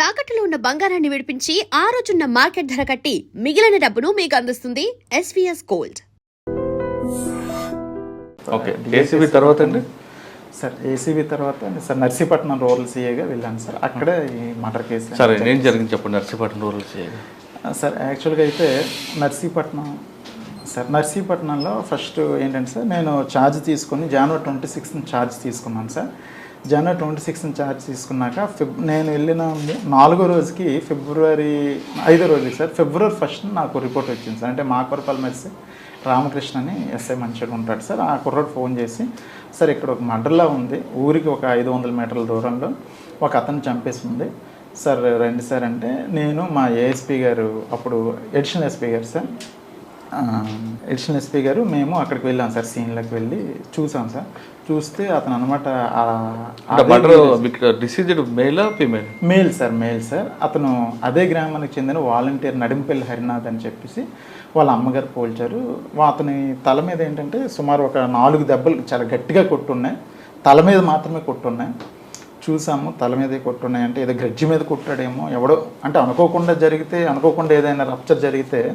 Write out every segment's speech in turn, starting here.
తాకట్టులో ఉన్న బంగారాన్ని విడిపించి ఆ రోజున్న మార్కెట్ ధర కట్టి మిగిలిన డబ్బును మీకు అందిస్తుంది ఎస్వీఎస్ గోల్డ్ ఓకే ఏసీబీ తర్వాత అండి? సార్ ఏసీబీ తర్వాత సార్ నర్సీపట్నం రూరల్ సీఏగా వెళ్ళాను సార్. అక్కడే ఈ మర్డర్ కేసు సరే నేను జరిగింది చెప్పండి. నర్సీపట్నం రూరల్ చేయగా సార్ యాక్చువల్గా అయితే నర్సీపట్నం సార్ నర్సీపట్నంలో ఫస్ట్ ఏంటంటే సార్ నేను ఛార్జ్ తీసుకొని జనవరి ట్వంటీ సిక్స్త్ ఛార్జ్ తీసుకున్నాను సార్. జనవరి ట్వంటీ సిక్స్ని ఛార్జ్ తీసుకున్నాక ఫిబ్ నేను వెళ్ళిన నాలుగో రోజుకి ఫిబ్రవరి ఐదో రోజుకి సార్ ఫిబ్రవరి ఫస్ట్ నాకు రిపోర్ట్ వచ్చింది సార్. అంటే మాకూరపల్లి మెస్సి రామకృష్ణ అని ఎస్ఐ మంచిగా ఉంటాడు సార్. ఆ కుర్రోడు ఫోన్ చేసి సార్ ఇక్కడ ఒక మర్డర్లా ఉంది. ఊరికి ఒక ఐదు వందల మీటర్ల దూరంలో ఒక అతను చంపేసి ఉంది సార్ రండి సార్ అంటే నేను మా ఏఎస్పీ గారు అప్పుడు ఎడిషనల్ ఎస్పీ గారు సార్ ఎడిషనల్ ఎస్పీ గారు మేము అక్కడికి వెళ్ళాం సార్ సీన్లోకి వెళ్ళి చూసాం సార్. చూస్తే అతను అనమాట డిసీజ్డ్ మేలా female? Male sir male sir. అతను అదే గ్రామానికి చెందిన వాలంటీర్ నడింపల్లి హరినాథ్ అని చెప్పేసి వాళ్ళ అమ్మగారు పోల్చారు. అతని తల మీద ఏంటంటే సుమారు ఒక నాలుగు దెబ్బలు చాలా గట్టిగా కొట్టున్నాయి. తల మీద మాత్రమే కొట్టున్నాయి. చూసాము తల మీదే కొట్టున్నాయి. అంటే ఏదో గ్రడ్జి మీద కొట్టాడేమో ఎవడో అంటే అనుకోకుండా జరిగితే అనుకోకుండా ఏదైనా రప్చర్ జరిగితే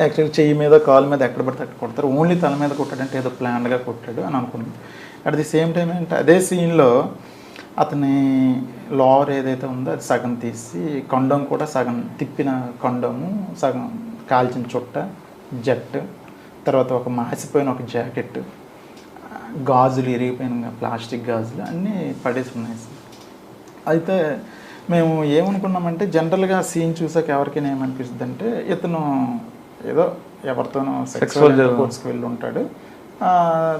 యాక్చువల్లీ చెయ్యి మీద కాలు మీద ఎక్కడ పడితే అక్కడ కొడతారు. ఓన్లీ తల మీద కొట్టాడంటే ఏదో ప్లాన్గా కొట్టాడు అని అనుకున్నాను అట్ ది సేమ్ టైం ఏంటంటే అదే సీన్లో అతని లోవర్ ఏదైతే ఉందో అది సగం తీసి కొండం కూడా సగం తిప్పిన కొండము సగం కాల్చిన చుట్ట జట్టు తర్వాత ఒక మాసిపోయిన ఒక జాకెట్ గాజులు ఇరిగిపోయిన ప్లాస్టిక్ గాజులు అన్నీ పడేసి ఉన్నాయి. అయితే మేము ఏమనుకున్నామంటే జనరల్గా సీన్ చూసాక ఎవరికైనా ఏమనిపిస్తుంది అంటే ఇతను ఏదో ఎవరితోనో సెక్సువల్ Sexual- కోర్స్కి వెళ్ళి ఉంటాడు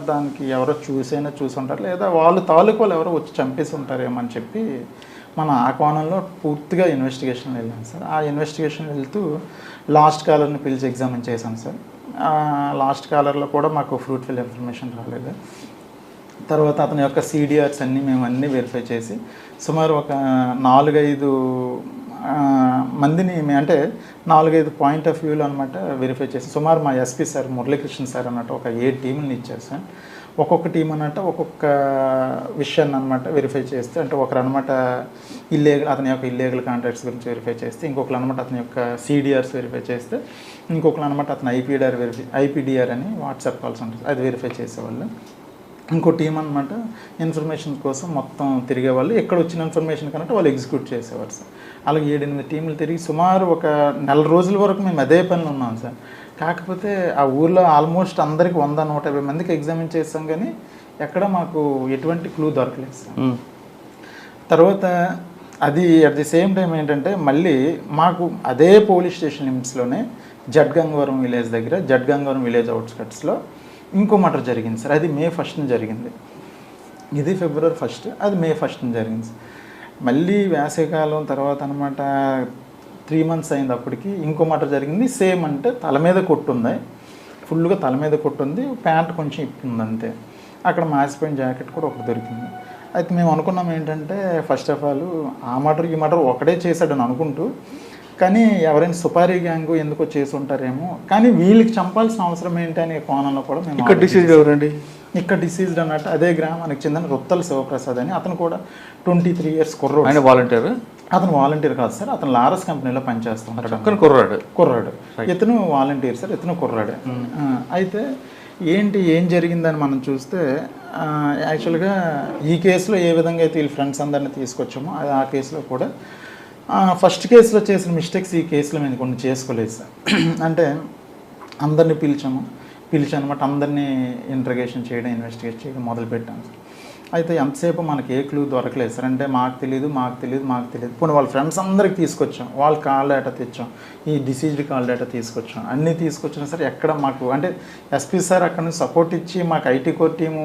దానికి ఎవరో చూసైనా చూసి ఉంటారు లేదా వాళ్ళు తాలూకు వాళ్ళు ఎవరో వచ్చి చంపేసి ఉంటారేమో అని చెప్పి మన ఆ కోణంలో పూర్తిగా ఇన్వెస్టిగేషన్ వెళ్ళాం సార్. ఆ ఇన్వెస్టిగేషన్ వెళ్తూ లాస్ట్ కాలర్ని పిలిచి ఎగ్జామిన్ చేశాం సార్. లాస్ట్ కాలర్లో కూడా మాకు ఫ్రూట్ఫుల్ ఇన్ఫర్మేషన్ రాలేదు. తర్వాత అతని యొక్క సీడిఆర్స్ అన్నీ మేము అన్నీ వెరిఫై చేసి సుమారు ఒక నాలుగైదు మందిని అంటే నాలుగైదు పాయింట్ ఆఫ్ వ్యూలో అనమాట వెరిఫై చేసి సుమారు మా ఎస్పీ సార్ మురళీకృష్ణ సార్ అన్నట్టు ఒక ఏ టీంని ఇచ్చారు సార్. ఒక్కొక్క టీం అన్నట్టు ఒక్కొక్క విషయాన్ని అనమాట వెరిఫై చేస్తే అంటే ఒకరు అనమాట ఇల్లీగల్ అతని యొక్క ఇల్లీగల్ కాంట్రాక్ట్స్ గురించి వెరిఫై చేస్తే ఇంకొకరు అనమాట అతని యొక్క సీడిఆర్స్ వెరిఫై చేస్తే ఇంకొకరు అనమాట అతని ఐపీడిఆర్ వెరిఫై ఐపీడిఆర్ అని వాట్సాప్ కాల్స్ ఉంటుంది అది వెరిఫై చేసేవాళ్ళు. ఇంకో టీం అనమాట ఇన్ఫర్మేషన్ కోసం మొత్తం తిరిగేవాళ్ళు. ఎక్కడ వచ్చిన ఇన్ఫర్మేషన్ కనుక వాళ్ళు ఎగ్జిక్యూట్ చేసేవారు సార్. అలాగే ఏడెనిమిది టీంలు తిరిగి సుమారు ఒక నెల రోజుల వరకు మేము అదే పనిలో ఉన్నాం సార్. కాకపోతే ఆ ఊర్లో ఆల్మోస్ట్ అందరికి వంద నూట యాభై మందికి ఎగ్జామిన్ చేస్తాం కానీ ఎక్కడ మాకు ఎటువంటి క్లూ దొరకలేదు సార్. తర్వాత అది అట్ ది సేమ్ టైం ఏంటంటే మళ్ళీ మాకు అదే పోలీస్ స్టేషన్ లిమిట్స్లోనే జడ్గంగవరం విలేజ్ దగ్గర జడ్గంగవరం విలేజ్ అవుట్స్కట్స్లో ఇంకో మటర్ జరిగింది సార్. అది మే ఫస్ట్న జరిగింది. ఇది ఫిబ్రవరి ఫస్ట్ అది మే ఫస్ట్న జరిగింది. సార్. మళ్ళీ వేసవికాలం తర్వాత అనమాట త్రీ మంత్స్ అయింది అప్పటికి. ఇంకో మటర్ జరిగింది. సేమ్ అంటే తల మీద కొట్టుంది ఫుల్గా తల మీద కొట్టుంది ప్యాంట్ కొంచెం ఇప్పింది అంతే. అక్కడ మాసిపోయిన జాకెట్ కూడా ఒకటి దొరికింది. అయితే మేము అనుకున్నాం ఏంటంటే ఫస్ట్ ఆఫ్ ఆల్ ఆ మటర్ ఈ మటర్ ఒకటే చేశాడని అనుకుంటూ కానీ ఎవరైనా సుపారీ గ్యాంగ్ ఎందుకో చేసి ఉంటారేమో కానీ వీళ్ళకి చంపాల్సిన అవసరం ఏంటి అనే కోణంలో కూడా మేము ఇక్కడ డిసీజ్ ఎవరండి? ఇక్కడ డిసీజ్డ్ అన్నట్టు అదే గ్రామానికి చెందిన రొత్తల శివప్రసాద్ అని. అతను కూడా ట్వంటీ త్రీ ఇయర్స్ కుర్రోడు. ఆయన వాలంటీర్? అతను వాలంటీర్ కాదు సార్. అతను లారస్ కంపెనీలో పక్కన కుర్రాడు. కుర్రాడు. ఇతను వాలంటీర్ సార్. ఇతను కుర్రాడే. ఆ, అయితే ఏంటి ఏం జరిగిందని మనం చూస్తే యాక్చువల్గా ఈ కేసులో ఏ విధంగా అయితే వీళ్ళ ఫ్రెండ్స్ అందరిని తీసుకొచ్చామో అది ఆ కేసులో కూడా ఫస్ట్ కేసులో చేసిన మిస్టేక్స్ ఈ కేసులో మేము కొన్ని చేసుకోలేదు సార్. అంటే అందరిని పిలిచాము. పిలిచి అనమాట అందరినీ ఇంట్రగేషన్ చేయడం ఇన్వెస్టిగేట్ చేయడం మొదలుపెట్టాము సార్. అయితే ఎంతసేపు మనకి ఏ క్లూ దొరకలేదు సార్. అంటే మాకు తెలియదు మాకు తెలియదు మాకు తెలియదు పోనీ వాళ్ళ ఫ్రెండ్స్ అందరికి తీసుకొచ్చాం. వాళ్ళ కాల్ డేటా తెచ్చాం. ఈ డిసీజ్డ్ కాల్ డేటా తీసుకొచ్చాం. అన్నీ తీసుకొచ్చినా సరే ఎక్కడ మాకు అంటే ఎస్పీ సార్ అక్కడ నుంచి సపోర్ట్ ఇచ్చి మాకు ఐటీ కోర్ టీము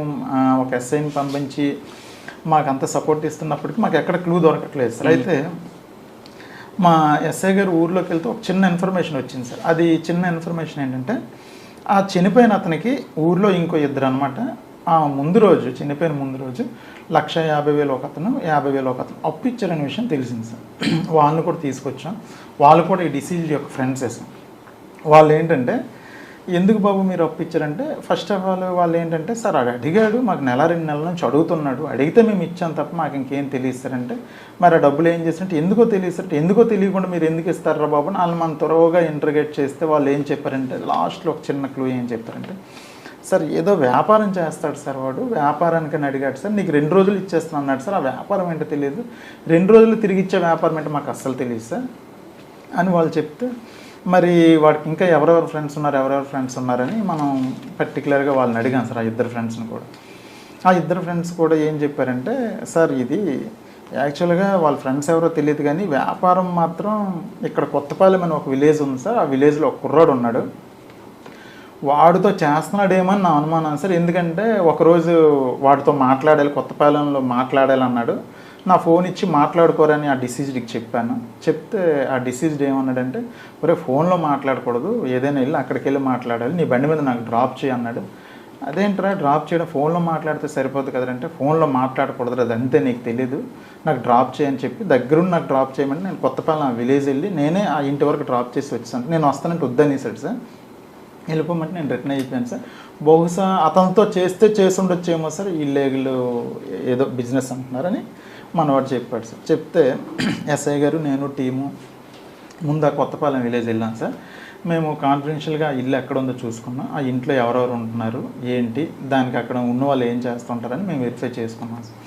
ఒక ఎస్ఐని పంపించి మాకు అంత సపోర్ట్ ఇస్తున్నప్పటికీ మాకు ఎక్కడ క్లూ దొరకట్లేదు సార్. అయితే మా ఎస్ఐ గారు ఊర్లోకి వెళ్తే ఒక చిన్న ఇన్ఫర్మేషన్ వచ్చింది సార్. అది చిన్న ఇన్ఫర్మేషన్ ఏంటంటే ఆ చనిపోయిన అతనికి ఊర్లో ఇంకో ఇద్దరు అనమాట ఆ ముందు రోజు చనిపోయిన ముందు రోజు లక్ష యాభై వేలు ఒక అతను యాభై వేలు ఒక అతను అప్పు ఇచ్చారనే విషయం తెలిసింది సార్. వాళ్ళని కూడా తీసుకొచ్చాం. వాళ్ళు కూడా ఈ డిసీజ్ యొక్క ఫ్రెండ్సే సార్. వాళ్ళు ఏంటంటే ఎందుకు బాబు మీరు అప్పించారంటే ఫస్ట్ ఆఫ్ ఆల్ వాళ్ళు ఏంటంటే సార్ అది అడిగాడు మాకు నెల రెండు నెలల నుంచి అడుగుతున్నాడు. అడిగితే మేము ఇచ్చాం తప్ప మాకు ఇంకేం తెలియస్తారంటే మరి ఆ డబ్బులు ఏం చేస్తారంటే ఎందుకో తెలియస్తారంటే ఎందుకో తెలియకుండా మీరు ఎందుకు ఇస్తారా బాబు? వాళ్ళు మనం త్వరగా ఇంటర్గేట్ చేస్తే వాళ్ళు ఏం చెప్పారంటే లాస్ట్లో ఒక చిన్న క్లూ ఏం చెప్పారంటే సార్ ఏదో వ్యాపారం చేస్తాడు సార్ వాడు వ్యాపారానికి అడిగాడు సార్ నీకు రెండు రోజులు ఇచ్చేస్తాను అన్నాడు సార్ ఆ వ్యాపారం ఏంటో తెలియదు. రెండు రోజులు తిరిగి ఇచ్చే వ్యాపారం ఏంటో మాకు అస్సలు తెలియదు సార్ అని వాళ్ళు చెప్తే మరి వాడికి ఇంకా ఎవరెవరు ఫ్రెండ్స్ ఉన్నారు ఎవరెవరు ఫ్రెండ్స్ ఉన్నారని మనం పర్టికులర్గా వాళ్ళని అడిగాం సార్ ఆ ఇద్దరు ఫ్రెండ్స్ని కూడా. ఆ ఇద్దరు ఫ్రెండ్స్ కూడా ఏం చెప్పారంటే సార్ ఇది యాక్చువల్గా వాళ్ళ ఫ్రెండ్స్ ఎవరో తెలియదు కానీ వ్యాపారం మాత్రం ఇక్కడ కొత్తపాలెం అని ఒక విలేజ్ ఉంది సార్. ఆ విలేజ్లో ఒక కుర్రాడు ఉన్నాడు. వాడితో చేస్తున్నాడేమని నా అనుమానం సార్. ఎందుకంటే ఒకరోజు వాడితో మాట్లాడాలి కొత్తపాలెంలో మాట్లాడాలి అన్నాడు. నా ఫోన్ ఇచ్చి మాట్లాడుకోరని ఆ డిసీజ్డ్కి చెప్పాను. చెప్తే ఆ డిసీజ్డ్ ఏమన్నాడంటే ఒరే ఫోన్లో మాట్లాడకూడదు. ఏదైనా వెళ్ళి అక్కడికి వెళ్ళి మాట్లాడాలి. నీ బండి మీద నాకు డ్రాప్ చేయి అన్నాడు. అదేంట్రా డ్రాప్ చేయడం? ఫోన్లో మాట్లాడితే సరిపోదు కదంటే ఫోన్లో మాట్లాడకూడదు అది అంతే నీకు తెలియదు నాకు డ్రాప్ చేయని చెప్పి దగ్గరుండి నాకు డ్రాప్ చేయమని నేను కొత్తపాలెం ఆ విలేజ్ వెళ్ళి నేనే ఆ ఇంటి వరకు డ్రాప్ చేసి వచ్చాను. నేను వస్తానంటే వద్దనేసాడు సార్. వెళ్ళిపోమంటే నేను రిటర్న్ అయిపోయాను సార్. బహుశా అతనితో చేస్తే చేసి ఉండొచ్చేమో సార్. ఇల్లీగల్ ఏదో బిజినెస్ అంటున్నారని మనవాడు చెప్పాడు సార్. చెప్తే ఎస్ఐ గారు నేను టీము ముందు కొత్తపాలెం విలేజ్ వెళ్ళాను సార్. మేము కాన్ఫిడెన్షియల్గా ఇల్లు ఎక్కడ ఉందో చూసుకున్నాం. ఆ ఇంట్లో ఎవరెవరు ఉంటున్నారు ఏంటి దానికి అక్కడ ఉన్న వాళ్ళు ఏం చేస్తుంటారని మేము వెరిఫై చేసుకున్నాం సార్.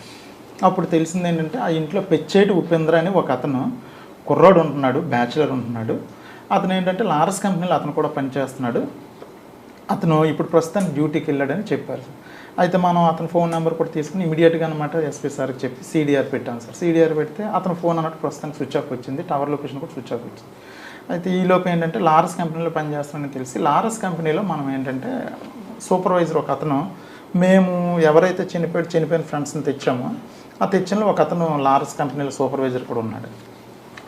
అప్పుడు తెలిసింది ఏంటంటే ఆ ఇంట్లో పెచ్చేటి ఉపేంద్ర అని ఒక అతను కుర్రాడు ఉంటున్నాడు బ్యాచులర్ ఉంటున్నాడు. అతను ఏంటంటే లారస్ కంపెనీలో అతను కూడా పనిచేస్తున్నాడు. అతను ఇప్పుడు ప్రస్తుతానికి డ్యూటీకి వెళ్ళాడని చెప్పారు సార్. అయితే మనం అతని ఫోన్ నెంబర్ కూడా తీసుకుని ఇమీడియట్గా అనమాట ఎస్పీ సార్కి చెప్పి సీడీఆర్ పెట్టాను సార్. సీడీఆర్ పెడితే అతను ఫోన్ అన్నట్టు ప్రస్తుతానికి స్విచ్ ఆఫ్ వచ్చింది. టవర్ లొకేషన్ కూడా స్విచ్ ఆఫ్ వచ్చింది. అయితే ఈ లోపు ఏంటంటే లారస్ కంపెనీలో పనిచేస్తానని తెలిసి లారస్ కంపెనీలో మనం ఏంటంటే సూపర్వైజర్ ఒక అతను మేము ఎవరైతే చనిపోయి చనిపోయిన ఫ్రెండ్స్ని తెచ్చామో ఆ తెచ్చిన ఒక అతను లారస్ కంపెనీలో సూపర్వైజర్ కూడా ఉన్నాడు.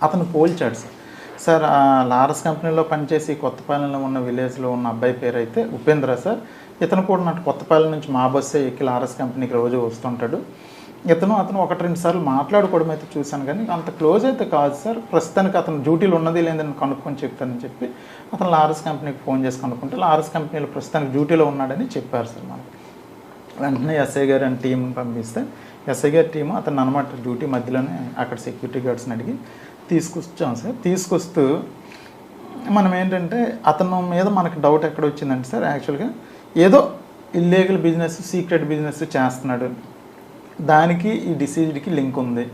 అతను పోల్చాడు సార్. సార్ ఆ లారస్ కంపెనీలో పనిచేసి కొత్తపాలెంలో ఉన్న విలేజ్లో ఉన్న అబ్బాయి పేరు అయితే ఉపేంద్ర సార్. ఇతను కూడా నాకు కొత్తపల్లి నుంచి మా బస్సే ఎక్కి ఆర్ఎస్ కంపెనీకి రోజు వస్తుంటాడు. ఇతను అతను ఒకటి రెండు సార్లు మాట్లాడుకోవడం అయితే చూశాను కానీ అంత క్లోజ్ అయితే కాదు సార్. ప్రస్తుతానికి అతను డ్యూటీలో ఉన్నది లేదని కనుక్కొని చెప్తానని చెప్పి అతను లారస్ కంపెనీకి ఫోన్ చేసి కనుక్కుంటే లారస్ కంపెనీలో ప్రస్తుతానికి డ్యూటీలో ఉన్నాడని చెప్పారు సార్ మనకి వెంటనే ఎస్ఐ గారు అని టీం పంపిస్తే ఎస్ఐ గారి టీం అతను అనమాట డ్యూటీ మధ్యలోనే అక్కడ సెక్యూరిటీ గార్డ్స్ని అడిగి తీసుకొచ్చాం సార్. తీసుకొస్తూ మనం ఏంటంటే అతను మీద మనకు డౌట్ ఎక్కడ వచ్చిందంటే సార్ యాక్చువల్గా ఏదో ఇల్లీగల్ బిజినెస్ సీక్రెట్ బిజినెస్ చేస్తున్నాడు. దానికి ఈ డిసీజ్డ్కి లింక్ ఉంది.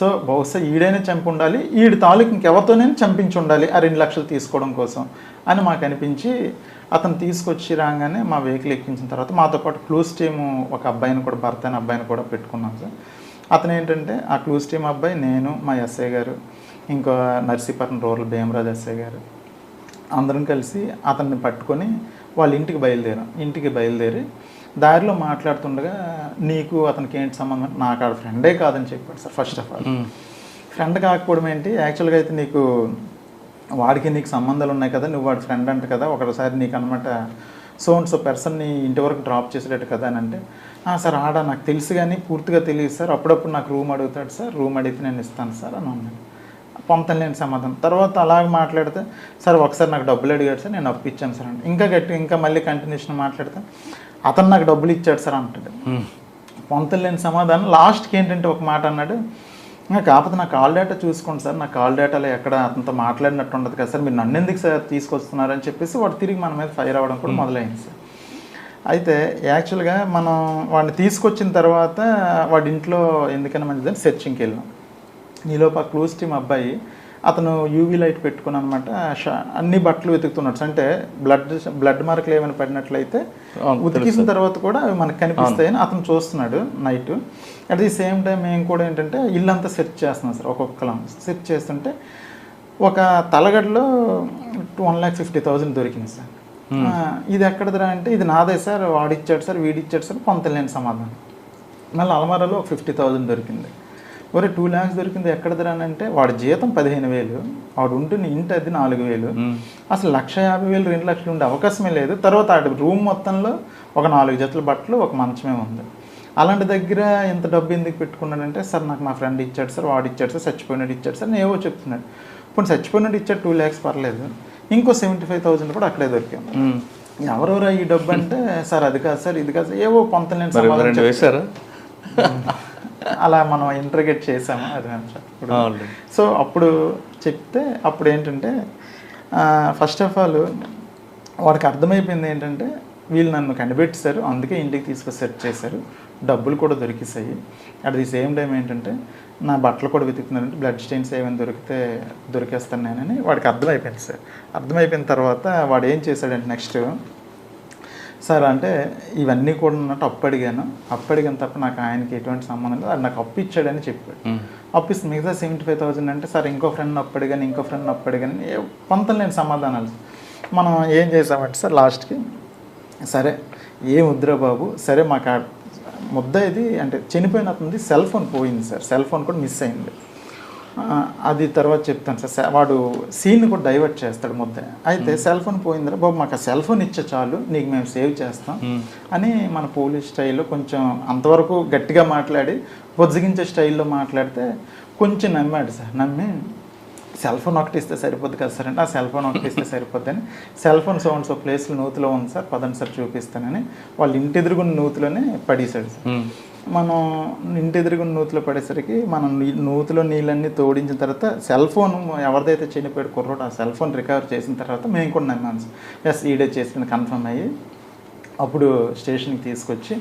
సో బహుశా ఈడైనా చంపి ఉండాలి ఈడి తాలూకు ఇంకెవరితోనైనా చంపించి ఉండాలి ఆ రెండు లక్షలు తీసుకోవడం కోసం అని మాకు అనిపించి అతను తీసుకొచ్చి రాగానే మా వెహికల్ ఎక్కించిన తర్వాత మాతో పాటు క్లూస్ టీమ్ ఒక అబ్బాయిని కూడా భర్త అనే అబ్బాయిని కూడా పెట్టుకున్నాం సార్. అతను ఏంటంటే ఆ క్లూస్ టీమ్ అబ్బాయి నేను మా ఎస్ఐ గారు ఇంకో నర్సీపట్నం రూరల్ భీమరాజ్ ఎస్ఐ గారు. అందరం కలిసి అతన్ని పట్టుకొని వాళ్ళ ఇంటికి బయలుదేరాం ఇంటికి బయలుదేరి దారిలో మాట్లాడుతుండగా నీకు అతనికి ఏంటి సంబంధం? నాకు ఆడ ఫ్రెండే కాదని చెప్పాడు sir first of all friend కాకపోవడం ఏంటి? యాక్చువల్గా అయితే నీకు వాడికి నీకు సంబంధాలు ఉన్నాయి కదా నువ్వు వాడి ఫ్రెండ్ అంట కదా ఒకసారి నీకు అనమాట సో అండ్ సో పర్సన్ని ఇంటి వరకు డ్రాప్ చేసేటట్టు కదా అని అంటే "ఆ, సార్ ఆడ నాకు తెలుసు కానీ పూర్తిగా తెలియదు సార్ అప్పుడప్పుడు నాకు రూమ్ అడుగుతాడు సార్ రూమ్ అడిగితే నేను ఇస్తాను సార్ అని అన్నాడు. పొంతం లేని సమాధానం. తర్వాత అలాగ మాట్లాడితే సార్ ఒకసారి నాకు డబ్బులు అడిగాడు సార్ నేను అప్పు ఇచ్చాను సార్ అంటే ఇంకా గట్టి ఇంకా మళ్ళీ కంటిన్యూషన్ మాట్లాడితే అతను నాకు డబ్బులు ఇచ్చాడు సార్ అంటాడు. పొంతం లేని సమాధానం. లాస్ట్కి ఏంటంటే ఒక మాట అన్నాడు "ఇంకా కాకపోతే నా కాల్ డేటా చూసుకోండి సార్ నా కాల్ డేటాలో ఎక్కడ అతనితో మాట్లాడినట్టు ఉండదు కదా సార్ మీరు నన్ను ఎందుకు సార్ తీసుకొస్తున్నారని చెప్పేసి వాడు తిరిగి మన మీద ఫైర్ అవ్వడం కూడా మొదలైంది సార్. అయితే యాక్చువల్గా మనం వాడిని తీసుకొచ్చిన తర్వాత వాడి ఇంట్లో ఎందుకైనా మంచిదని సెర్చింగ్కి వెళ్ళాం. నీలోపు ఆ క్లూస్ టీమ్ అబ్బాయి అతను యూవీ లైట్ పెట్టుకుని అనమాట అన్ని బట్టలు వెతుకుతున్నాడు. అంటే బ్లడ్ బ్లడ్ మార్కులు ఏమైనా పడినట్లయితే ఉతికేసిన తర్వాత కూడా అవి మనకు కనిపిస్తాయని అతను చూస్తున్నాడు night at the same time మేము కూడా ఏంటంటే ఇల్లంతా సెర్చ్ చేస్తున్నాం సార్ ఒక్కొక్కలం. సెర్చ్ చేస్తుంటే ఒక తలగడలో వన్ ల్యాక్ ఫిఫ్టీ థౌజండ్ దొరికింది సార్. ఆ, ఇది ఎక్కడదిరా అంటే ఇది నాదే సార్ వాడిచ్చాడు సార్ వీడిచ్చాడు సార్ పొంతలేని సమాధానం. మళ్ళీ అలమారాలో ఫిఫ్టీ థౌజండ్ దొరికింది. ఒరే టూ ల్యాక్స్ దొరికింది ఎక్కడదిరా అని అంటే వాడి జీతం పదిహేను వేలు వాడు ఉంటున్న ఇంటి అది నాలుగు వేలు. అసలు లక్ష యాభై వేలు రెండు లక్షలు ఉండే అవకాశమే లేదు. తర్వాత ఆడి రూమ్ మొత్తంలో ఒక నాలుగు జతల బట్టలు ఒక మంచమే ఉంది. అలాంటి దగ్గర ఎంత డబ్బు ఎందుకు పెట్టుకున్నాడంటే సార్ నాకు నా ఫ్రెండ్ ఇచ్చాడు సార్ వాడు ఇచ్చాడు సార్ చచ్చిపోయినాడు ఇచ్చాడు సార్ నేను ఏవో చెప్తున్నాడు. ఇప్పుడు చచ్చిపోయినాడు ఇచ్చాడు టూ ల్యాక్స్ పర్లేదు. ఇంకో సెవెంటీ ఫైవ్ థౌసండ్ కూడా అక్కడే దొరికింది ఎవరెవరు ఈ డబ్బు అంటే సార్ అది కాదు సార్ ఇది కాదు సార్ ఏవో పొంతలేని సమాధానం వేశారా? అలా మనం ఇంటర్గేట్ చేసాము అది ఇప్పుడు. సో అప్పుడు చెప్తే అప్పుడు ఏంటంటే ఫస్ట్ ఆఫ్ ఆల్ వాడికి అర్థమైపోయింది ఏంటంటే వీళ్ళు నన్ను కనిపెట్టేశారు అందుకే ఇంటికి తీసుకొని సెట్ చేశారు. డబ్బులు కూడా దొరికేసాయి అట్ ది సేమ్ టైం ఏంటంటే నా బట్టలు కూడా వెతుకుతున్నారంటే బ్లడ్ స్టెయిన్స్ ఏమైనా దొరికితే దొరికేస్తాను నేనని వాడికి అర్థమైపోయింది సార్ అర్థమైపోయిన తర్వాత వాడు ఏం చేశాడంటే నెక్స్ట్ సార్ అంటే ఇవన్నీ కూడా ఉన్నట్టు అప్పు అడిగాను అప్పు అడిగాను తప్ప నాకు ఆయనకి ఎటువంటి సంబంధం లేదు. అది నాకు అప్పు ఇచ్చాడని చెప్పాడు. అప్పు ఇస్తే మిగతా సెవెంటీ ఫైవ్ థౌసండ్ అంటే సార్ ఇంకో ఫ్రెండ్ అప్పు అడిగాను ఇంకో ఫ్రెండ్ అప్పు అడిగాను పొంతం లేని సమాధానాలు మనం ఏం చేసామంటే సార్ లాస్ట్కి సరే ఏ ముద్ర బాబు సరే మాకు ముద్ద ఇది అంటే చనిపోయిన అతనిది సెల్ ఫోన్ పోయింది సార్. సెల్ ఫోన్ కూడా మిస్ అయింది. అది తర్వాత చెప్తాను సార్. వాడు సీన్ కూడా డైవర్ట్ చేస్తాడు ముద్ద. అయితే సెల్ ఫోన్ పోయిందిరా బాబు మాకు ఆ సెల్ ఫోన్ ఇచ్చే చాలు నీకు మేము సేవ్ చేస్తాం అని మన పోలీస్ స్టైల్లో కొంచెం అంతవరకు గట్టిగా మాట్లాడి బొజ్జగించే స్టైల్లో మాట్లాడితే కొంచెం నమ్మాడు సార్. నమ్మి సెల్ ఫోన్ ఒకటి ఇస్తే సరిపోద్ది కదా సార్ అంటే ఆ సెల్ ఫోన్ ఒకటి ఇస్తే సరిపోద్ది అని సెల్ ఫోన్ సౌండ్స్ ఒక ప్లేస్లో నూతిలో ఉంది సార్ పదండి సార్ చూపిస్తానని వాళ్ళు ఇంటి ఎదురుగున్న నూతిలోనే పడేశాడు సార్. మనం ఇంటి ఎదురుగున్న నూతిలో పడేసరికి మనం నూతిలో నీళ్ళన్నీ తోడించిన తర్వాత సెల్ ఫోన్ ఎవరిదైతే చనిపోయాడు కుర్రోడు ఆ సెల్ ఫోన్ రికవర్ చేసిన తర్వాత మేము కూడా నమ్మాను ఎస్ ఈడే చేసింది కన్ఫర్మ్ అయ్యి అప్పుడు స్టేషన్కి తీసుకొచ్చి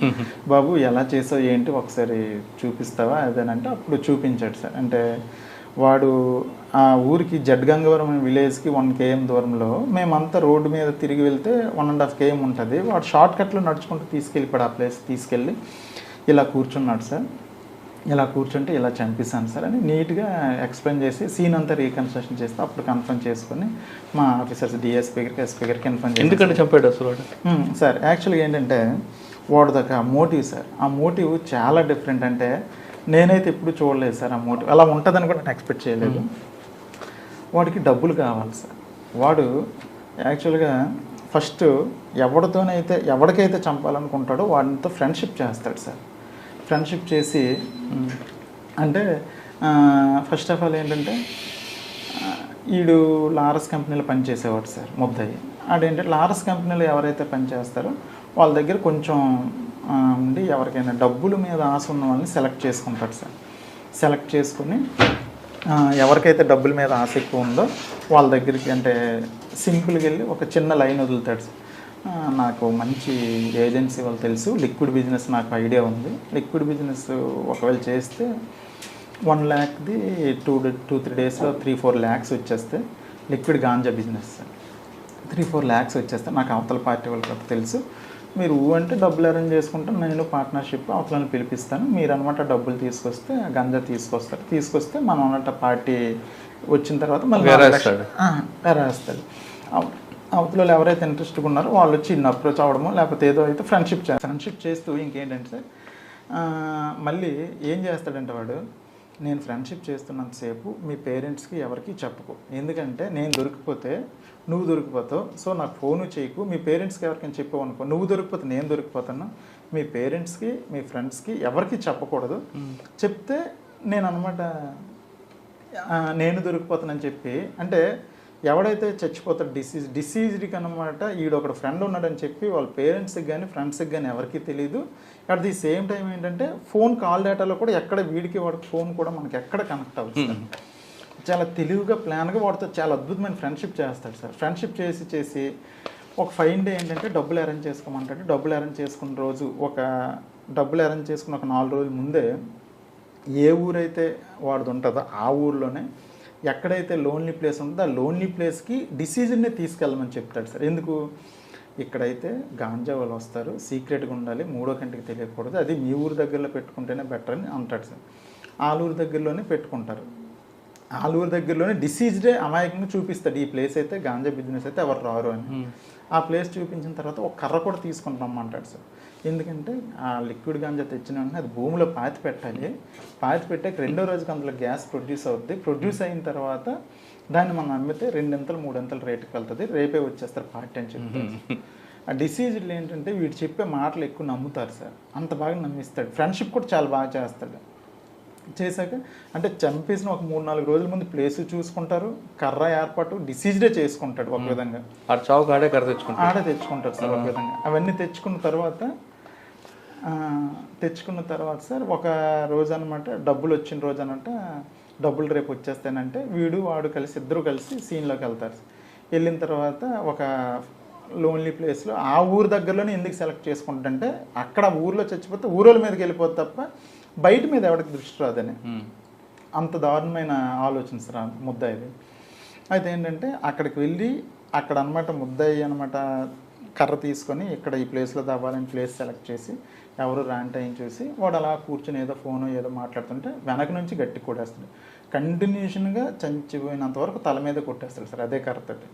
బాబు ఎలా చేసావు ఏంటి ఒకసారి చూపిస్తావా? అదేనంటే అప్పుడు చూపించాడు సార్. అంటే వాడు ఆ ఊరికి జడ్ గంగవరం అనే విలేజ్కి వన్ కేఎం దూరంలో మేమంతా రోడ్డు మీద తిరిగి వెళ్తే వన్ అండ్ హాఫ్ కేఎం ఉంటుంది. వాడు షార్ట్ కట్లో నడుచుకుంటూ తీసుకెళ్ళిపోయాడు ఆ ప్లేస్ తీసుకెళ్ళి. ఇలా కూర్చున్నాడు సార్. ఇలా కూర్చుంటే ఇలా చంపేశాను సార్ అని నీట్గా ఎక్స్ప్లెయిన్ చేసి సీన్ అంతా రీకన్స్ట్రక్షన్ చేస్తే అప్పుడు కన్ఫర్మ్ చేసుకొని మా ఆఫీసర్స్ డిఎస్పీ గారికి ఎస్పీ గారికి కన్ఫర్మ్ చేసి ఎందుకంటే చంపాడు అసలు. సార్ యాక్చువల్గా ఏంటంటే వాడు దాకా మోటివ్ సార్. ఆ మోటివ్ చాలా డిఫరెంట్ అంటే నేనైతే ఎప్పుడు చూడలేదు సార్ ఆ మోటివ్. అలా ఉంటుందని కూడా నేను ఎక్స్పెక్ట్ చేయలేదు. వాడికి డబ్బులు కావాలి సార్. వాడు యాక్చువల్గా ఫస్ట్ ఎవరితోనైతే ఎవరికైతే చంపాలనుకుంటాడో వాడితో ఫ్రెండ్షిప్ చేస్తాడు సార్. ఫ్రెండ్షిప్ చేసి అంటే ఫస్ట్ ఆఫ్ ఆల్ ఏంటంటే వీడు లారస్ కంపెనీలో పనిచేసేవాడు సార్ ముద్దయ్య ఆడేంటంటే లారస్ కంపెనీలో ఎవరైతే పనిచేస్తారో వాళ్ళ దగ్గర కొంచెం ఉండి ఎవరికైనా డబ్బుల మీద ఆశ ఉన్న వాళ్ళని సెలెక్ట్ చేసుకుంటాడు సార్. సెలెక్ట్ చేసుకుని ఎవరికైతే డబ్బుల మీద ఆశ ఎక్కువ ఉందో వాళ్ళ దగ్గరికి అంటే సింపుల్గా వెళ్ళి ఒక చిన్న లైన్ వదులుతాడు సార్. నాకు మంచి ఏజెన్సీ వాళ్ళు తెలుసు. లిక్విడ్ బిజినెస్ నాకు ఐడియా ఉంది. లిక్విడ్ బిజినెస్ ఒకవేళ చేస్తే వన్ ల్యాక్ది టూ టూ త్రీ డేస్లో త్రీ ఫోర్ ల్యాక్స్ వచ్చేస్తే liquid ganja business three four lakhs వచ్చేస్తే నాకు అవతల పార్టీ వాళ్ళకి తెలుసు. మీరు అంటే డబ్బులు అరేంజ్ చేసుకుంటే నేను పార్ట్నర్షిప్ అవతలని పిలిపిస్తాను. మీరు అనమాట డబ్బులు తీసుకొస్తే గంజా తీసుకొస్తారు. తీసుకొస్తే మనం అన్నట్టు పార్టీ వచ్చిన తర్వాత మళ్ళీ వేరే అవతలలో ఎవరైతే ఇంట్రెస్ట్గా ఉన్నారో వాళ్ళు వచ్చి ఇన్ని అప్రోచ్ అవ్వడము లేకపోతే ఏదో అయితే ఫ్రెండ్షిప్ చేస్తారు ఫ్రెండ్షిప్ చేస్తూ ఇంకేంటంటే సార్ మళ్ళీ ఏం చేస్తాడంటే వాడు నేను ఫ్రెండ్షిప్ చేస్తున్నంతసేపు మీ పేరెంట్స్కి ఎవరికి చెప్పుకో. ఎందుకంటే నేను దొరికిపోతే నువ్వు దొరికిపోతావు. సో నాకు ఫోను చేయకు. మీ పేరెంట్స్కి ఎవరికైనా చెప్పావు అనుకో నువ్వు దొరికిపోతే నేను దొరికిపోతాను. మీ పేరెంట్స్కి మీ ఫ్రెండ్స్కి ఎవరికి చెప్పకూడదు. చెప్తే నేను అనమాట నేను దొరికిపోతానని చెప్పి అంటే ఎవడైతే చచ్చిపోతాడు డిసీజ్ డిసీజ్డ్కి అనమాట ఈడు ఒకడు ఫ్రెండ్ ఉన్నాడని చెప్పి వాళ్ళ పేరెంట్స్కి కానీ ఫ్రెండ్స్కి కానీ ఎవరికీ తెలియదు అట్ ది సేమ్ టైం ఏంటంటే ఫోన్ కాల్ డేటాలో కూడా ఎక్కడ వీడికి వాడికి ఫోన్ కూడా మనకి ఎక్కడ కనెక్ట్ అవుతుంది చాలా తెలివిగా ప్లాన్గా వాడితో చాలా అద్భుతమైన ఫ్రెండ్షిప్ చేస్తాడు సార్. ఫ్రెండ్షిప్ చేసి చేసి ఒక ఫైన్ డే ఏంటంటే డబ్బులు అరేంజ్ చేసుకోమంటాడు. డబ్బులు అరేంజ్ చేసుకున్న రోజు ఒక డబ్బులు అరేంజ్ చేసుకున్న ఒక నాలుగు రోజుల ముందే ఏ ఊరైతే వాడిది ఉంటుందో ఆ ఊర్లోనే ఎక్కడైతే లోన్లీ ప్లేస్ ఉంటుందో ఆ లోన్లీ ప్లేస్కి డిసిజన్నే తీసుకెళ్ళమని చెప్తాడు సార్. ఎందుకు? ఇక్కడైతే గాంజా వాళ్ళు వస్తారు. సీక్రెట్గా ఉండాలి. మూడో కంటికి తెలియకూడదు. అది మీ ఊరు దగ్గరలో పెట్టుకుంటేనే బెటర్ అని అంటాడు సార్. ఆలూరు దగ్గరలోనే పెట్టుకుంటారు. ఆలూరు దగ్గరలోనే డిసీజ్డే అమాయకంగా చూపిస్తాడు. ఈ ప్లేస్ అయితే గాంజా బిజినెస్ అయితే ఎవరు రారు అని. ఆ ప్లేస్ చూపించిన తర్వాత ఒక కర్ర కూడా తీసుకొని రమ్మంటాడు సార్. ఎందుకంటే ఆ లిక్విడ్ గాంజా తెచ్చిన వెంటనే అది భూమిలో పాతి పెట్టాలి. పాతి పెట్టాక రెండో రోజుకి అందులో గ్యాస్ ప్రొడ్యూస్ అవుద్ది. ప్రొడ్యూస్ అయిన తర్వాత దాన్ని మనం అమ్మితే రెండింతలు మూడింతలు రేటుకి వెళ్తుంది. రేపే వచ్చేస్తారు పార్టీ అని చెప్పి. ఆ డిసీజులు ఏంటంటే వీడు చెప్పే మాటలు ఎక్కువ నమ్ముతారు సార్. అంత బాగా నమ్మిస్తాడు. ఫ్రెండ్షిప్ కూడా చాలా బాగా చేస్తాడు. చేశాక అంటే చంపేసిన ఒక మూడు నాలుగు రోజుల ముందు ప్లేస్ చూసుకుంటారు. కర్ర ఏర్పాటు డిసీజ్డే చేసుకుంటాడు ఒక విధంగా. ఆ చావుకు ఆడే ఆడ తెచ్చుకుంటారు సార్ ఒక విధంగా. అవన్నీ తెచ్చుకున్న తర్వాత తెచ్చుకున్న తర్వాత సార్ ఒక రోజు అనమాట డబ్బులు వచ్చిన రోజు అనమాట డబ్బులు రేపు వచ్చేస్తానంటే వీడు వాడు కలిసి ఇద్దరు కలిసి సీన్లోకి వెళ్తారు వెళ్ళిన తర్వాత ఒక లోన్లీ ప్లేస్లో ఆ ఊరు దగ్గరలోనే ఎందుకు సెలెక్ట్ చేసుకుంటుంటే అక్కడ ఊర్లో చచ్చిపోతే ఊరోళ్ళ మీదకి వెళ్ళిపోతే తప్ప బయట మీద ఎవరికి దృష్టి రాదని. అంత దారుణమైన ఆలోచన సార్ ఆ ముద్దాయిది. అయితే ఏంటంటే అక్కడికి వెళ్ళి అక్కడ అనమాట ముద్దాయి అనమాట కర్ర తీసుకొని ఇక్కడ ఈ ప్లేస్లో దవ్వాలని ప్లేస్ సెలెక్ట్ చేసి ఎవరు ర్యాంట్ అయ్యి చూసి వాడు అలా కూర్చొని ఏదో ఫోన్ ఏదో మాట్లాడుతుంటే వెనక నుంచి గట్టి కొట్టేస్తాడు. కంటిన్యూషన్గా చంచిపోయినంత వరకు తల మీద కొట్టేస్తాడు సార్ అదే కర్రతోటి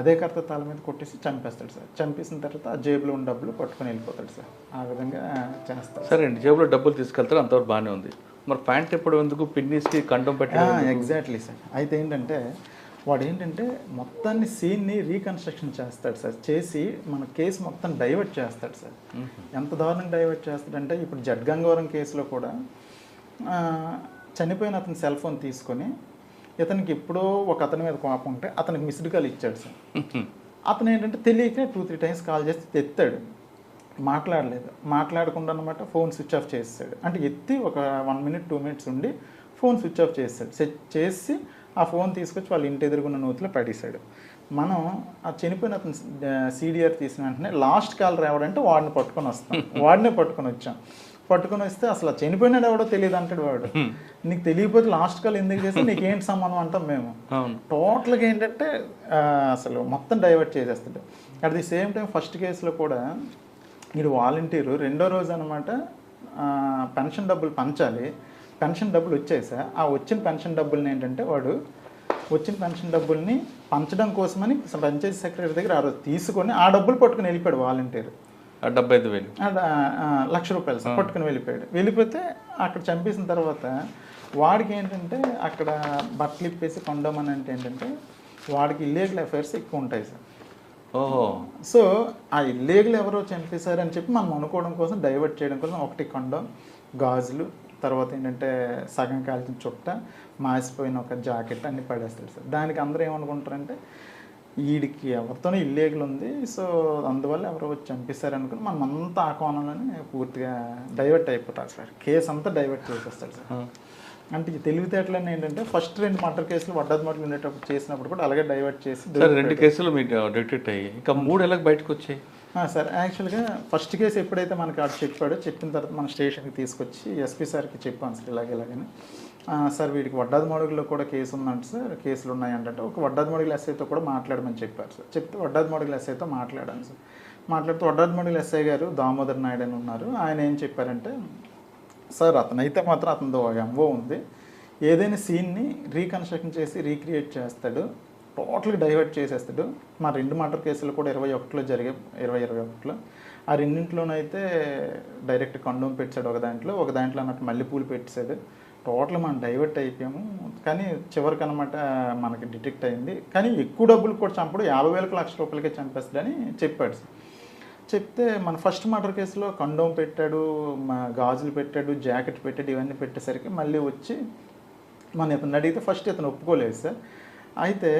అదే కర్రతో తల మీద కొట్టేసి చంపేస్తాడు సార్. చంపేసిన తర్వాత ఆ జేబులో ఉన్న డబ్బులు పట్టుకొని వెళ్ళిపోతాడు సార్. ఆ విధంగా చేస్తాడు. సరే అండి జేబులో డబ్బులు తీసుకెళ్తారు అంతవరకు బాగానే ఉంది. మరి ప్యాంట్ ఎప్పుడు ఎందుకు? పిన్నిసి కండం పెట్టడం ఎందుకు? Exactly sir. అయితే ఏంటంటే వాడు ఏంటంటే మొత్తాన్ని సీన్ని రీకన్స్ట్రక్షన్ చేస్తాడు సార్. చేసి మన కేసు మొత్తం డైవర్ట్ చేస్తాడు సార్. ఎంత దారుణంగా డైవర్ట్ చేస్తాడంటే ఇప్పుడు జడ్ గంగవరం కేసులో కూడా చనిపోయిన అతని సెల్ ఫోన్ తీసుకొని ఇతనికి ఎప్పుడో ఒక అతని మీద కోపం ఉంటే అతనికి మిస్డ్ కాల్ ఇచ్చాడు సార్. అతను ఏంటంటే తెలియక టూ త్రీ టైమ్స్ కాల్ చేసి ఎత్తాడు మాట్లాడలేదు. మాట్లాడకుండా అనమాట ఫోన్ స్విచ్ ఆఫ్ చేస్తాడు. అంటే ఎత్తి ఒక వన్ మినిట్ టూ మినిట్స్ ఉండి ఫోన్ స్విచ్ ఆఫ్ చేస్తాడు. చేసి ఆ ఫోన్ తీసుకొచ్చి వాళ్ళ ఇంటి ఎదురుగున్న నూతిలో పడేశాడు. మనం ఆ చనిపోయిన అతను సీడీఆర్ తీసిన వెంటనే లాస్ట్ కాల్ రావడంటే వాడిని పట్టుకొని వస్తాం. వాడినే పట్టుకొని వచ్చాం. పట్టుకొని వస్తే అసలు చనిపోయినాడు ఎవడో తెలియదు అంటాడు వాడు. నీకు తెలియకపోతే లాస్ట్ కాల్ ఎందుకు చేస్తే నీకేంటి సంబంధం అంటాం మేము. టోటల్గా ఏంటంటే అసలు మొత్తం డైవర్ట్ చేసేస్తాడు. At the same time first కేసులో కూడా మీరు వాలంటీరు రెండో రోజు అనమాట పెన్షన్ డబ్బులు పంచాలి. పెన్షన్ డబ్బులు వచ్చాయి సార్ ఆ వచ్చిన పెన్షన్ డబ్బుల్ని ఏంటంటే వాడు వచ్చిన పెన్షన్ డబ్బుల్ని పంచడం కోసమని పంచాయతీ సెక్రటరీ దగ్గర ఆ రోజు తీసుకొని ఆ డబ్బులు పట్టుకుని వెళ్ళిపోయాడు వాలంటీర్. ఆ డెబ్బై ఐదు వేలు లక్ష రూపాయలు సార్ పట్టుకుని వెళ్ళిపోయాడు. వెళ్ళిపోతే అక్కడ చంపేసిన తర్వాత వాడికి ఏంటంటే అక్కడ బట్టలు ఇప్పేసి కొండమని అంటే ఏంటంటే వాడికి ఇల్లీగల్ అఫైర్స్ ఎక్కువ ఉంటాయి సార్. ఓహో. సో ఆ ఇల్లీగల్ ఎవరో చంపేశారు అని చెప్పి మనం అనుకోవడం కోసం డైవర్ట్ చేయడం కోసం ఒకటి కొండం గాజులు తర్వాత ఏంటంటే సగం కాల్చిన చుట్ట మాసిపోయిన ఒక జాకెట్ అన్ని పడేస్తాడు సార్. దానికి అందరూ ఏమనుకుంటారంటే వీడికి ఎవరితోనో ఇల్లీగల్ ఉంది సో అందువల్ల ఎవరో వచ్చి చంపేశారు అనుకుని మనం అంతా ఆ కోణంలోనే పూర్తిగా డైవర్ట్ అయిపోతారు సార్. కేసు అంతా డైవర్ట్ చేసేస్తాడు సార్. అంటే ఈ తెలివితేటలన్నీ ఏంటంటే ఫస్ట్ రెండు మర్డర్ కేసులు వడ్డది మట్లు ఉండేటప్పుడు చేసినప్పుడు కూడా అలాగే డైవర్ట్ చేసి రెండు కేసులు మీకు డిటెక్ట్ అయ్యాయి. ఇంకా మూడు ఎలా బయటకు వచ్చాయి? సార్ యాక్చువల్గా ఫస్ట్ కేసు ఎప్పుడైతే మనకి ఆడు చెప్పాడో చెప్పిన తర్వాత మన స్టేషన్కి తీసుకొచ్చి ఎస్పీ సార్కి చెప్పాను సార్ ఇలాగ ఇలాగని. సార్ వీడికి వడ్డాది మడుగులో కూడా కేసు ఉందంట సార్ కేసులు ఉన్నాయంటే ఒక వడ్డాది మడుగుల ఎస్ఐతో కూడా మాట్లాడమని చెప్పారు సార్. చెప్తే వడ్డాది మడుగుల ఎస్ఐతో మాట్లాడాను సార్. మాట్లాడుతూ వడ్డాది మడుగుల ఎస్ఐ గారు దామోదర్ నాయుడు అని ఉన్నారు. ఆయన ఏం చెప్పారంటే సార్ అతనైతే మాత్రం అతనితో ఎంఓ ఉంది. ఏదైనా సీన్ని రీకన్స్ట్రక్షన్ చేసి రీక్రియేట్ చేస్తాడు. టోటల్గా డైవర్ట్ చేసేస్తాడు. మా రెండు మర్డర్ కేసులు కూడా ఇరవై ఒకటిలో జరిగే ఇరవై ఇరవై ఒకటిలో. ఆ రెండింటిలోనైతే డైరెక్ట్ కండోమ్ పెట్టాడు ఒక దాంట్లో ఒక దాంట్లో అన్నట్టు మల్లెపూలు పెట్టాడు. టోటల్ మనం డైవర్ట్ అయిపోయాము. కానీ చివరికి అనమాట మనకి డిటెక్ట్ అయింది. కానీ ఎక్కువ డబ్బులు కూడా చంపడు యాభై వేలకు లక్ష రూపాయలకే చంపేస్తాడని చెప్పాడు. సార్ చెప్తే మన ఫస్ట్ మర్డర్ కేసులో కండోమ్ పెట్టాడు మా గాజులు పెట్టాడు జాకెట్ పెట్టాడు ఇవన్నీ పెట్టేసరికి మళ్ళీ వచ్చి మన ఇతను అడిగితే ఫస్ట్ ఇతను ఒప్పుకోలేదు సార్. అయితే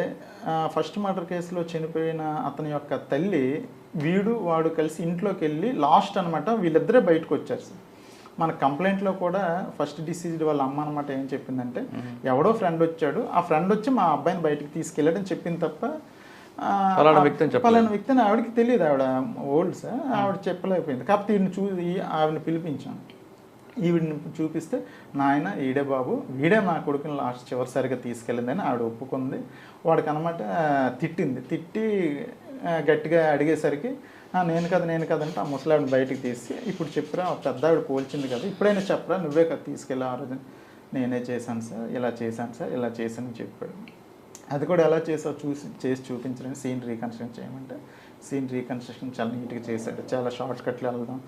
ఫస్ట్ మర్డర్ కేసులో చనిపోయిన అతని యొక్క తల్లి వీడు వాడు కలిసి ఇంట్లోకి వెళ్ళి లాస్ట్ అనమాట వీళ్ళిద్దరే బయటకు వచ్చారు సార్. మన కంప్లైంట్లో కూడా ఫస్ట్ డిసీజ్డ్ వాళ్ళ అమ్మ అనమాట ఏం చెప్పిందంటే ఎవడో ఫ్రెండ్ వచ్చాడు ఆ ఫ్రెండ్ వచ్చి మా అబ్బాయిని బయటకు తీసుకెళ్ళాడని చెప్పింది తప్ప ఆ, ఫలానా వ్యక్తి వ్యక్తి అని ఆవిడకి తెలియదు ఆవిడ ఓల్డ్ సార్ ఆవిడ చెప్పలేకపోయింది. కాకపోతే ఈయన చూసి ఆవిడని పిలిపించాం ఈవిడిని చూపిస్తే నాయన ఈడే బాబు వీడే నా కొడుకుని లాస్ట్ చివరిసారిగా తీసుకెళ్ళిందని ఆవిడ ఒప్పుకుంది. వాడికి అనమాట తిట్టింది. తిట్టి గట్టిగా అడిగేసరికి నేను కదా నేను కదా అంటే ఆ ముసలావిడ బయటికి తీసి ఇప్పుడు చెప్పరా ఆ పెద్ద ఆవిడ పోల్చింది కదా ఇప్పుడైనా చెప్పరా నువ్వే కదా తీసుకెళ్ళి ఆ రోజు నేనే చేశాను సార్ ఇలా చేశాను సార్ ఇలా చేశాను చెప్పాడు. అది కూడా ఎలా చేసావు? చూసి చేసి చూపించడానికి సీన్ రీకన్స్ట్రక్ట్ చేయమంటే సీన్ రీకన్స్ట్రక్షన్ చాలా నీట్గా చేశాడు. చాలా షార్ట్ కట్లు వెళ్దాం.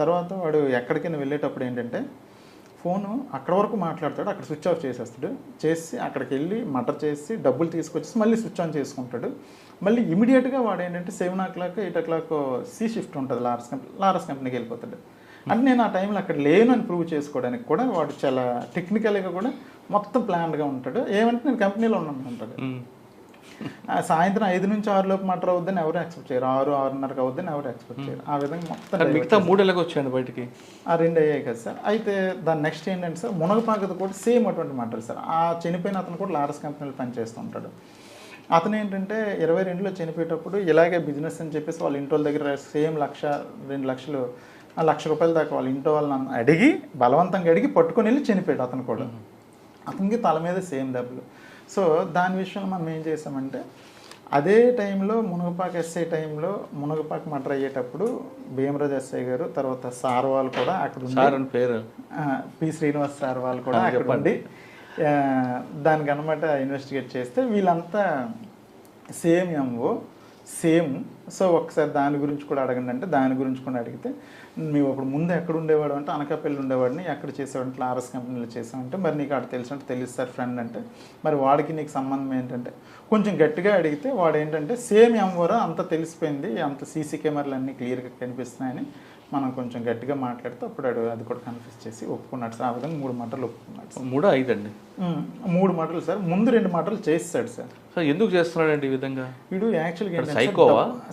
తర్వాత వాడు ఎక్కడికైనా వెళ్ళేటప్పుడు ఏంటంటే ఫోను అక్కడ వరకు మాట్లాడతాడు అక్కడ స్విచ్ ఆఫ్ చేసేస్తాడు. చేసి అక్కడికి వెళ్ళి మటర్ చేసి డబ్బులు తీసుకొచ్చేసి మళ్ళీ స్విచ్ ఆన్ చేసుకుంటాడు. మళ్ళీ ఇమీడియట్గా వాడు ఏంటంటే seven o'clock eight o'clock C shift ఉంటుంది లారస్ కంపెనీ లారస్ కంపెనీకి వెళ్ళిపోతాడు. అంటే నేను ఆ టైంలో అక్కడ లేను అని ప్రూవ్ చేసుకోవడానికి కూడా వాడు చాలా టెక్నికల్గా కూడా మొత్తం ప్లాన్గా ఉంటాడు. ఏమంటే నేను కంపెనీలో ఉన్నాను అంటాడు. సాయంత్రం ఐదు నుంచి ఆరు లోపు మటర్ అవుద్దని ఎవరు ఎక్స్పెక్ట్ చేయరు. ఆరు ఆరున్నరకు అవుద్దని ఎవరు ఎక్స్పెక్ట్ చేయరు. ఆ విధంగా మొత్తం మిగతా మూడు ఎలాగ వచ్చాయండి బయటికి? ఆ రెండు అయ్యాయి కదా సార్. అయితే దాని నెక్స్ట్ ఏంటంటే సార్ మునగపాకది కూడా సేమ్ అటువంటి మాట సార్. ఆ చనిపోయిన అతను కూడా లారస్ కంపెనీలో పనిచేస్తూ ఉంటాడు. అతను ఏంటంటే ఇరవై రెండులో చనిపోయేటప్పుడు ఇలాగే బిజినెస్ అని చెప్పేసి వాళ్ళ ఇంటి వాళ్ళ దగ్గర సేమ్ లక్ష రెండు లక్షలు ఆ లక్ష రూపాయల దాకా వాళ్ళ ఇంటి వాళ్ళని అడిగి బలవంతంగా అడిగి పట్టుకొని వెళ్ళి చనిపోయాడు అతను కూడా. అతనికి తల మీద సేమ్ డబ్బులు. సో దాని విషయంలో మనం ఏం చేసామంటే అదే టైంలో మునగపాక ఎస్ఐ టైంలో మునగపాక మటర్ అయ్యేటప్పుడు భీమరాజ్ ఎస్ఐ గారు తర్వాత సార్ వాళ్ళు కూడా అక్కడ పేరు పి శ్రీనివాస్ సార్ వాళ్ళు కూడా అక్కడ. ఉండి దానికి అనమాట ఇన్వెస్టిగేట్ చేస్తే వీళ్ళంతా సేమ్ ఎంఓ సేమ్. సో ఒకసారి దాని గురించి కూడా అడగండి అంటే దాని గురించి కూడా అడిగితే మేము అప్పుడు ముందు ఎక్కడ ఉండేవాడు అంటే అనకాపల్లి ఉండేవాడిని ఎక్కడ చేసేవాడు ఆర్ఎస్ కంపెనీలో చేసామంటే మరి నీకు అక్కడ తెలిసినట్టు తెలుసు సార్ ఫ్రెండ్ అంటే మరి వాడికి నీకు సంబంధం ఏంటంటే కొంచెం గట్టిగా అడిగితే వాడు ఏంటంటే సేమ్ ఎంవరో అంత తెలిసిపోయింది అంత సీసీ కెమెరాలు అన్నీ క్లియర్గా కనిపిస్తున్నాయని మనం కొంచెం గట్టిగా మాట్లాడితే అప్పుడు అది కూడా కన్ఫ్యూజ్ చేసి ఒప్పుకున్నాడు సార్ ఆ విధంగా మూడు మాటలు ఒప్పుకున్నాడు సార్. మూడో ఐదండి? మూడు మాటలు సార్. ముందు రెండు మాటలు చేస్తాడు సార్. సార్ ఎందుకు చేస్తున్నాడండి ఈ విధంగా? వీడు యాక్చువల్గా?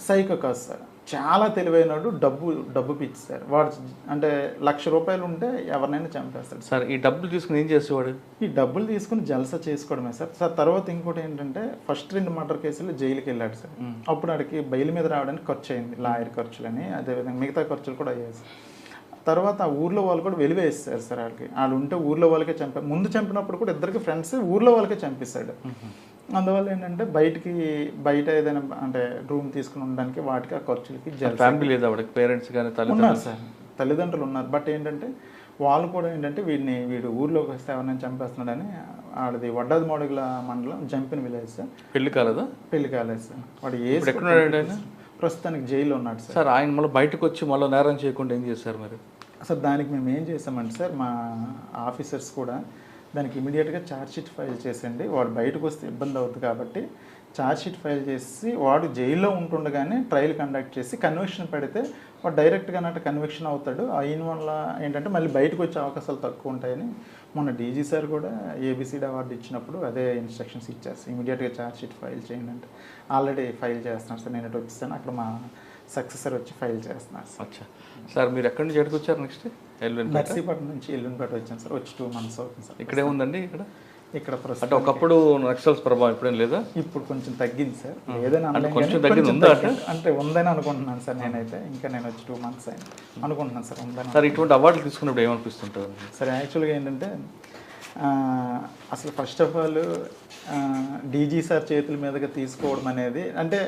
సైకో కాదు సార్. చాలా తెలివైనడు డబ్బు డబ్బు పిచ్చి సార్ వాడు అంటే లక్ష రూపాయలు ఉంటే ఎవరినైనా చంపేస్తాడు. సార్ ఈ డబ్బులు తీసుకుని ఏం చేసేవాడు? ఈ డబ్బులు తీసుకుని జలసా చేసుకోవడమే సార్. సార్ తర్వాత ఇంకోటి ఏంటంటే ఫస్ట్ రెండు మర్డర్ కేసులు జైలుకి వెళ్ళాడు సార్. అప్పుడు ఆడికి బయలు మీద రావడానికి ఖర్చు అయింది లాయర్ ఖర్చులని అదేవిధంగా మిగతా ఖర్చులు కూడా అయ్యాయి సార్. తర్వాత ఆ ఊర్లో వాళ్ళు కూడా వెలివేస్తారు సార్ వాళ్ళకి వాళ్ళు ఉంటే ఊర్లో వాళ్ళకే చంపా ముందు చంపినప్పుడు కూడా ఇద్దరికి ఫ్రెండ్స్ ఊర్లో వాళ్ళకే చంపిస్తాడు. అందువల్ల ఏంటంటే బయటికి బయట ఏదైనా అంటే రూమ్ తీసుకుని ఉండడానికి వాటికి ఆ ఖర్చులకి ఫ్యామిలీ లేదా పేరెంట్స్ కానీ ఉన్నారు సార్. తల్లిదండ్రులు ఉన్నారు. బట్ ఏంటంటే వాళ్ళు కూడా ఏంటంటే వీడిని వీడు ఊర్లోకి వస్తే ఎవరైనా చంపేస్తున్నాడని ఆడది వడ్డాది మోడగుల మండలం జంపిన విలేజ్ సార్. పెళ్ళి కాలేదా? పెళ్ళి కాలేదు సార్. వాడు ఏ? ప్రస్తుతానికి జైల్లో ఉన్నాడు సార్. సార్ ఆయన మళ్ళీ బయటకు వచ్చి మళ్ళీ నేరం చేయకుండా ఏం చేశారు మరి? సార్ దానికి మేము ఏం చేసామంటే సార్ మా ఆఫీసర్స్ కూడా దానికి ఇమీడియట్గా ఛార్జ్షీట్ ఫైల్ చేసండి వాడు బయటకు వస్తే ఇబ్బంది అవుతుంది కాబట్టి ఛార్జ్షీట్ ఫైల్ చేసి వాడు జైల్లో ఉంటుండగానే ట్రయల్ కండక్ట్ చేసి కన్విక్షన్ పెడితే వాడు డైరెక్ట్గా అన్నట్టు కన్విక్షన్ అవుతాడు. అయిన వల్ల ఏంటంటే మళ్ళీ బయటకు వచ్చే అవకాశాలు తక్కువ ఉంటాయని మొన్న డీజీ సార్ కూడా A B C D award ఇచ్చినప్పుడు అదే ఇన్స్ట్రక్షన్స్ ఇచ్చారు ఇమీడియట్గా ఛార్జ్షీట్ ఫైల్ చేయండి అంటే ఆల్రెడీ ఫైల్ చేస్తున్నాను సార్. నేను ఇటు వచ్చేసాను అక్కడ మా సక్సెసర్ వచ్చి ఫైల్ చేస్తున్నారు సార్. అచ్చా. సార్ మీరు ఎక్కడి నుంచి ఎక్కడికి వచ్చారు నెక్స్ట్? నర్సీపట్నం నుంచి ఎల్లుండిపేట వచ్చాను సార్. వచ్చి టూ మంత్స్ అవుతుంది సార్. ఇక్కడే ఉందండి ఇక్కడ? ఇక్కడ అంటే ఒకప్పుడు నక్సల్స్ ప్రభావం ఇప్పుడేం లేదా? ఇప్పుడు కొంచెం తగ్గింది సార్. ఏదైనా కొంచెం తగ్గింది ఉందా. అంటే? ఉందని అనుకుంటున్నాను సార్ నేనైతే. ఇంకా నేను వచ్చి టూ మంత్స్ అయింది. అనుకుంటున్నాను సార్ ఉందని సార్ ఇటువంటి అవార్డులు తీసుకున్నప్పుడు ఏమనిపిస్తుంటుంది? సరే యాక్చువల్గా ఏంటంటే అసలు first of all DG sir చేతుల మీదుగా తీసుకోవడం అనేది అంటే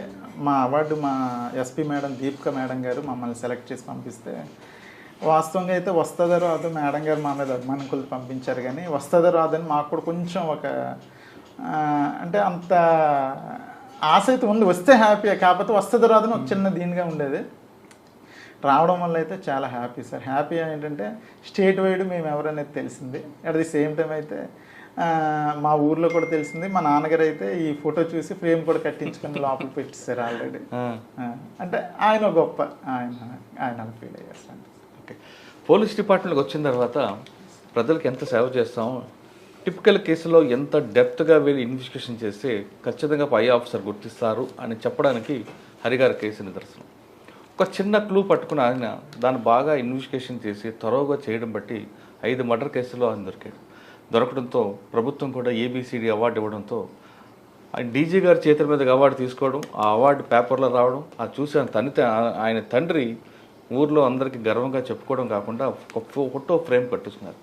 మా అవార్డు మా ఎస్పీ మేడం దీపిక మేడం గారు మమ్మల్ని సెలెక్ట్ చేసి పంపిస్తే వాస్తవంగా అయితే వస్తుందో రాదో మేడం గారు మా మీద అభిమానం కొద్ది పంపించారు కానీ వస్తుందో రాదని మాకు కూడా కొంచెం ఒక అంటే అంత ఆశ అయితే ఉంది. వస్తే హ్యాపీ కాకపోతే వస్తుందో రాదని ఒక చిన్న దీనిగా ఉండేది. రావడం వల్ల అయితే చాలా హ్యాపీ సార్. హ్యాపీ ఏంటంటే స్టేట్ వైడ్ మేము ఎవరనేది తెలిసింది. అట్ ది సేమ్ టైం అయితే మా ఊర్లో కూడా తెలిసింది. మా నాన్నగారు అయితే ఈ ఫోటో చూసి ఫ్రేమ్ కూడా కట్టించుకొని లోపల పెట్టేశారు ఆల్రెడీ. అంటే ఆయన గొప్ప. ఆయన ఆయన ఫీల్ అయ్యారు సార్ ఓకే. పోలీస్ డిపార్ట్మెంట్కి వచ్చిన తర్వాత ప్రజలకు ఎంత సేవ చేస్తాం? టిపికల్ కేసులో ఎంత డెప్త్గా వెళ్ళి ఇన్వెస్టిగేషన్ చేస్తే ఖచ్చితంగా పై ఆఫీసర్ గుర్తిస్తారు అని చెప్పడానికి హరిగారి కేసు నిదర్శనం. ఒక చిన్న క్లూ పట్టుకుని ఆయన దాన్ని బాగా ఇన్వెస్టిగేషన్ చేసి త్వరగా చేయడం బట్టి ఐదు మర్డర్ కేసుల్లో ఆయన దొరికాడు. దొరకడంతో ప్రభుత్వం కూడా ఏబిసిడి అవార్డు ఇవ్వడంతో ఆయన డీజీ గారి చేతుల మీదకి అవార్డు తీసుకోవడం ఆ అవార్డు పేపర్లో రావడం అది చూసి ఆయన తండ్రి ఆయన తండ్రి ఊర్లో అందరికీ గర్వంగా చెప్పుకోవడం కాకుండా ఒక ఫోటో ఫ్రేమ్ కట్టుకున్నారు.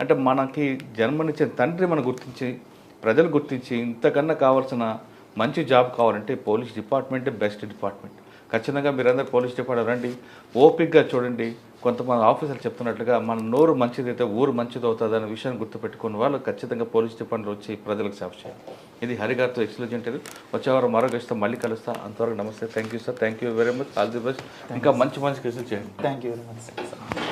అంటే మనకి జన్మనిచ్చిన తండ్రి మనం గుర్తించి ప్రజలు గుర్తించి ఇంతకన్నా కావాల్సిన మంచి జాబ్ కావాలంటే పోలీస్ డిపార్ట్మెంటే బెస్ట్ డిపార్ట్మెంట్. ఖచ్చితంగా మీరందరూ పోలీస్ డిపార్ట్మెంట్ రండి. ఓపిక్గా చూడండి. కొంతమంది ఆఫీసర్లు చెప్తున్నట్లుగా మన నోరు మంచిదైతే ఊరు మంచిది అవుతుంది అనే విషయాన్ని గుర్తుపెట్టుకున్న వాళ్ళు ఖచ్చితంగా పోలీస్ డిపార్ట్మెంట్ వచ్చి ప్రజలకు సేవ చేయాలి. ఇది హరిగారితో ఎక్స్క్లూజ్ ఉంటుంది వచ్చేవారు మరో గెస్ట్తో మళ్ళీ కలుస్తా. అంతవరకు నమస్తే. Thank you sir thank you very much all the best ఇంకా మంచి మంచి కేసులు చేయండి. Thank you very much